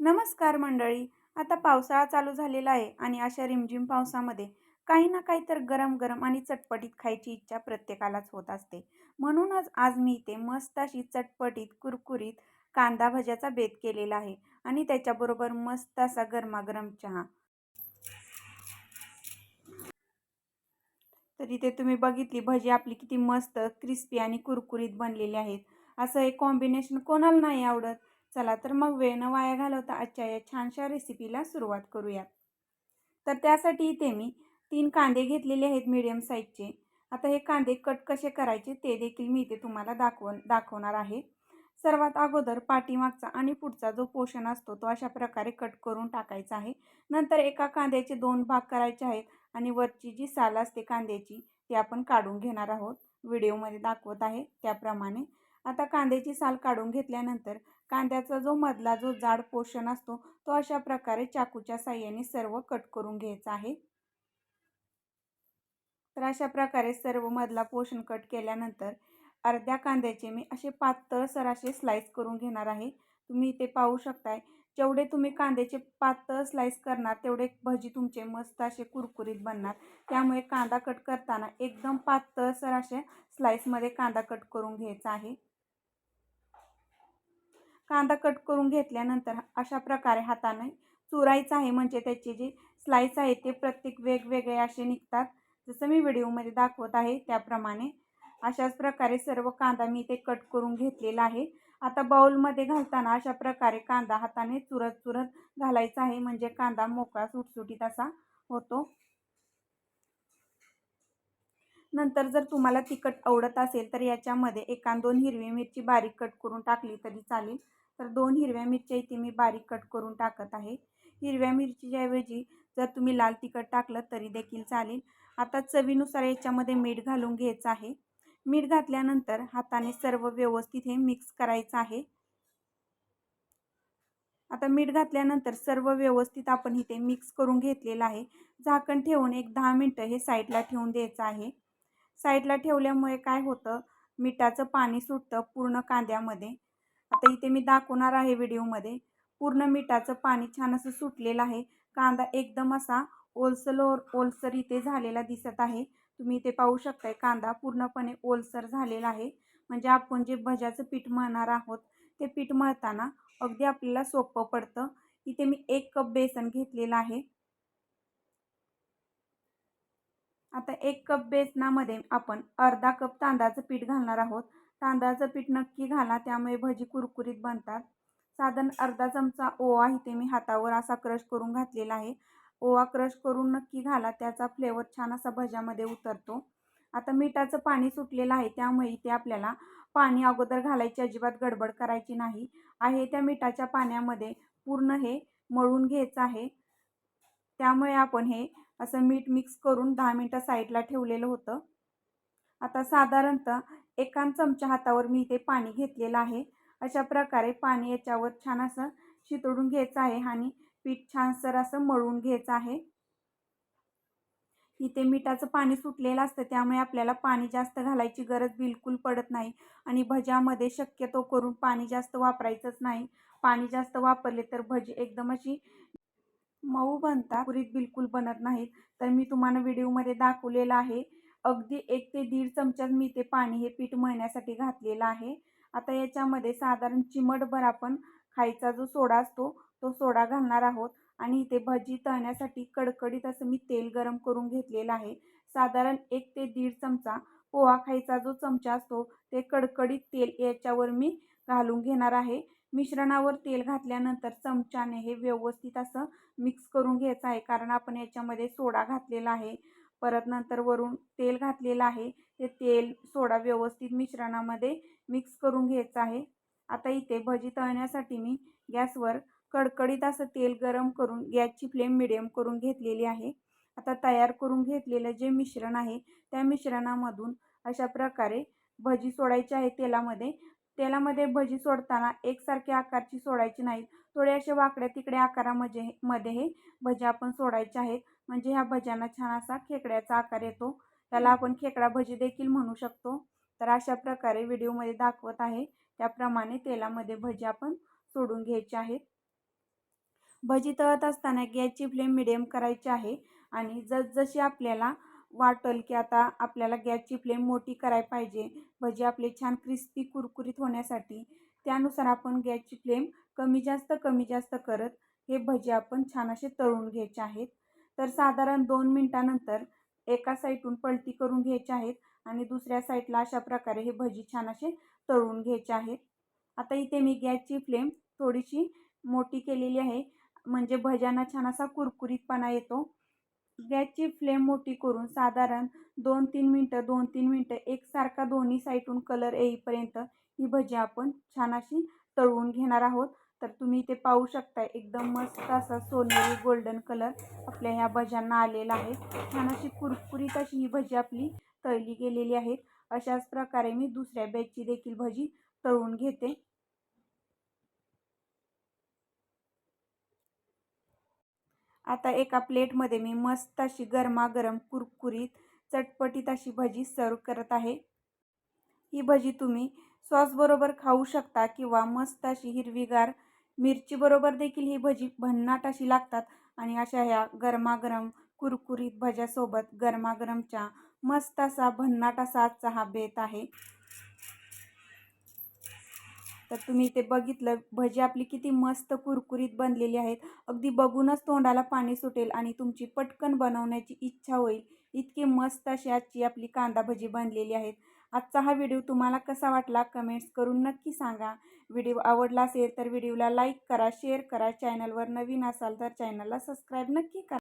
नमस्कार मंडळी. आता पावसाळा चालू झालेला आहे आणि अशा रिमझिम पावसामध्ये काही ना काही तर गरम गरम आणि चटपटीत खायची इच्छा प्रत्येकालाच होत असते. म्हणूनच आज मी इथे मस्त अशी चटपटीत कुरकुरीत कांदा भज्याचा बेत केलेला आहे आणि त्याच्याबरोबर मस्त असा गरमागरम चहा. तर इथे तुम्ही बघितली भजी आपली किती मस्त क्रिस्पी आणि कुरकुरीत बनलेली आहेत. असं हे कॉम्बिनेशन कोणाला नाही आवडत. चला तर मग वेळ न वाया घालवता आजच्या या छानशा रेसिपीला सुरुवात करूयात तर त्यासाठी इथे मी तीन कांदे घेतलेले आहेत मीडियम साईजचे आता हे कांदे कट कसे करायचे ते देखील मी इथे तुम्हाला दाखवून दाखवणार आहे. सर्वात अगोदर पाठीमागचा आणि पुढचा जो पोषण असतो तो अशा प्रकारे कट करून टाकायचा आहे. नंतर एका कांद्याचे दोन भाग करायचे आहेत आणि वरची जी साल असते कांद्याची ती आपण काढून घेणार आहोत. व्हिडिओमध्ये दाखवत आहे त्याप्रमाणे. आता कांद्याची साल काढून घेतल्यानंतर कांद्याचा जो मधला जो जाड पोषण असतो तो अशा प्रकारे चाकूच्या साह्याने सर्व कट करून घ्यायचा आहे. तर अशा प्रकारे सर्व मधला पोषण कट केल्यानंतर अर्ध्या कांद्याचे मी असे पातळसर असे स्लाईस करून घेणार आहे. तुम्ही इथे पाहू शकताय जेवढे तुम्ही कांद्याचे पातळ स्लाईस करणार तेवढे भजी तुमचे मस्त असे कुरकुरीत बनणार. त्यामुळे कांदा कट करताना एकदम पातळसर असे स्लाईसमध्ये कांदा कट करून घ्यायचा आहे. कांदा कट करून घेतल्यानंतर अशा प्रकारे हाताने चुरायचं आहे. म्हणजे त्याचे जे स्लाईस आहे ते प्रत्येक वेगवेगळे असे निघतात. जसं मी व्हिडिओमध्ये दाखवत आहे त्याप्रमाणे अशाच प्रकारे सर्व कांदा मी ते कट करून घेतलेला आहे. आता बाऊलमध्ये घालताना अशा प्रकारे कांदा हाताने चुरत चुरत घालायचा आहे. म्हणजे कांदा मोकळा सुटसुटीत असा होतो. नंतर जर तुम्हाला तिखट आवडत असेल तर याच्यामध्ये एकान दोन हिरवी मिरची बारीक कट करून टाकली तरी चालेल. तर दोन हिरव्या मिरच्या इथे मी बारीक कट करून टाकत आहे. हिरव्या मिरचीच्याऐवजी जर तुम्ही लाल तिखट टाकलं तरी देखील चालेल. आता चवीनुसार याच्यामध्ये मीठ घालून घ्यायचं आहे. मीठ घातल्यानंतर हाताने सर्व व्यवस्थित हे मिक्स करायचं आहे. आता मीठ घातल्यानंतर सर्व व्यवस्थित आपण इथे मिक्स करून घेतलेलं आहे. झाकण ठेवून एक दहा मिनटं हे साईडला ठेवून द्यायचं आहे. साईडला ठेवल्यामुळे काय होतं? मिठाचं पाणी सुटतं पूर्ण कांद्यामध्ये. आता इथे मी दाखवणार आहे व्हिडिओमध्ये. पूर्ण मिठाचं पाणी छान असं सुटलेलं आहे. कांदा एकदम असा ओलसर ओलसर इथे झालेला दिसत आहे. तुम्ही इथे पाहू शकताय कांदा पूर्णपणे ओलसर झालेला आहे. म्हणजे आपण जे भज्याचं पीठ मळणार आहोत ते पीठ मळताना अगदी आपल्याला सोपं पडतं. इथे मी एक कप बेसन घेतलेलं आहे. आता एक कप बेसनामध्ये आपण अर्धा कप तांदळाचं पीठ घालणार आहोत. तांदळाचं पीठ नक्की घाला त्यामुळे भजी कुरकुरीत बनतात. साधारण अर्धा चमचा ओवा इथे मी हातावर असा क्रश करून घातलेला आहे. ओवा क्रश करून नक्की घाला त्याचा फ्लेवर छान असा भज्यामध्ये उतरतो. आता मिठाचं पाणी सुटलेलं आहे त्यामुळे इथे आपल्याला पाणी अगोदर घालायची अजिबात गडबड करायची नाही. आहे त्या मिठाच्या पाण्यामध्ये पूर्ण हे मळून घ्यायचं आहे. त्यामुळे आपण हे असं मीठ मिक्स करून दहा मिनटं साईडला ठेवलेलं होतं. आता साधारणतः एकान चमच्या हातावर मी इथे पाणी घेतलेलं आहे. अशा प्रकारे पाणी याच्यावर छान असं शितळून घ्यायचं आहे आणि पीठ छानसर असं मळून घ्यायचं आहे. इथे मिठाचं पाणी सुटलेलं असतं त्यामुळे आपल्याला पाणी जास्त घालायची गरज बिलकुल पडत नाही आणि भज्यामध्ये शक्यतो करून पाणी जास्त वापरायचंच नाही. पाणी जास्त वापरले तर भजी एकदम अशी मऊ बनतात. पुरीत बिलकुल बनत नाहीत. तर मी तुम्हाला व्हिडिओमध्ये दाखवलेलं आहे. अगदी एक ते दीड चमचा मी ते पाणी हे पीठ मळण्यासाठी घातलेलं आहे. आता याच्यामध्ये साधारण चिमटभर आपण खायचा जो सोडा असतो तो सोडा घालणार आहोत. आणि इथे भजी तळण्यासाठी कडकडीत असं मी तेल गरम करून घेतलेलं आहे. साधारण एक ते दीड चमचा पोहा खायचा जो चमचा असतो ते कडकडीत तेल याच्यावर मी घालून घेणार आहे. मिश्रणावर तेल घातल्यानंतर चमच्याने हे व्यवस्थित असं मिक्स करून घ्यायचं आहे. कारण आपण याच्यामध्ये सोडा घातलेला आहे. परत नंतर वरून तेल घातलेलं आहे. ते तेल सोडा व्यवस्थित मिश्रणामध्ये मिक्स करून घ्यायचं आहे. आता इथे भजी तळण्यासाठी मी गॅसवर कडकडीत असं तेल गरम करून गॅसची फ्लेम मिडियम करून घेतलेली आहे. आता तयार करून घेतलेलं जे मिश्रण आहे त्या मिश्रणामधून अशा प्रकारे भजी सोडायची आहे तेलामध्ये. तेलामध्ये भजी सोडताना एकसारखे आकारची सोडायची नाहीत थोडे असे वाकड्या तिकड्या आकारामध्ये मध्ये हे भज्या आपण सोडायच्या आहेत. म्हणजे ह्या भज्यांना छान असा खेकड्याचा आकार येतो. त्याला आपण खेकडा भजी देखील म्हणू शकतो. तर अशा प्रकारे व्हिडिओमध्ये दाखवत आहे. त्याप्रमाणे तेलामध्ये भजी आपण सोडून घ्यायचे आहेत. भजी तळत असताना गॅसची फ्लेम मिडियम करायची आहे. आणि जसजशी आपल्याला वाटेल की आता आपल्याला गॅसची फ्लेम मोठी करायला पाहिजे. भजी आपले छान क्रिस्पी कुरकुरीत होण्यासाठी. त्यानुसार आपण गॅसची फ्लेम कमी जास्त कमी जास्त करत हे भजी आपण छान असे तळून घ्यायचे आहेत. तर साधारण दोन मिनटानंतर एका साईडून पलटी करून घ्यायचे आहेत आणि दुसऱ्या साईडला अशा प्रकारे हे भजी छान असे तळून घ्यायचे आहेत. आता इथे मी गॅसची फ्लेम थोडीशी मोठी केलेली आहे. म्हणजे भज्यांना छान असा कुरकुरीतपणा येतो. गॅसची फ्लेम मोठी करून साधारण दोन तीन मिनटं दोन तीन मिनटं एकसारखा दोन्ही साईडून कलर येईपर्यंत ही भजी आपण छान अशी तळून घेणार आहोत. तर तुम्ही इथे पाहू शकता एकदम मस्त असा सोनेरी गोल्डन कलर आपल्या ह्या भज्यांना आलेला आहे. छान अशी कुरकुरीत अशी ही भजी आपली तळली गेलेली आहेत अशाच प्रकारे मी दुसऱ्या बॅचची देखील भजी तळून घेते. आता एका प्लेटमध्ये मी मस्त अशी गरमागरम कुरकुरीत चटपटीत अशी भजी सर्व करत आहे. ही भजी तुम्ही सॉसबरोबर खाऊ शकता किंवा मस्त अशी हिरवीगार मिरचीबरोबर देखील ही भजी भन्नाट अशी लागतात आणि अशा ह्या गरमागरम कुरकुरीत भज्यासोबत गरमागरमच्या मस्त असा भन्नाट असा आजचा हा बेत आहे. तर तुम्ही ते बघितलं भजी आपली किती मस्त कुरकुरीत बनलेली आहेत. अगदी बघूनच तोंडाला पाणी सुटेल आणि तुमची पटकन बनवण्याची इच्छा होईल. इतकी मस्त अशी आजची आपली कांदा भजी बनलेली आहेत. आजचा हा व्हिडिओ तुम्हाला कसा वाटला कमेंट्स करून नक्की सांगा. व्हिडिओ आवडला असेल तर व्हिडिओला लाईक करा शेअर करा. चॅनलवर नवीन असाल तर चॅनलला सबस्क्राईब नक्की करा.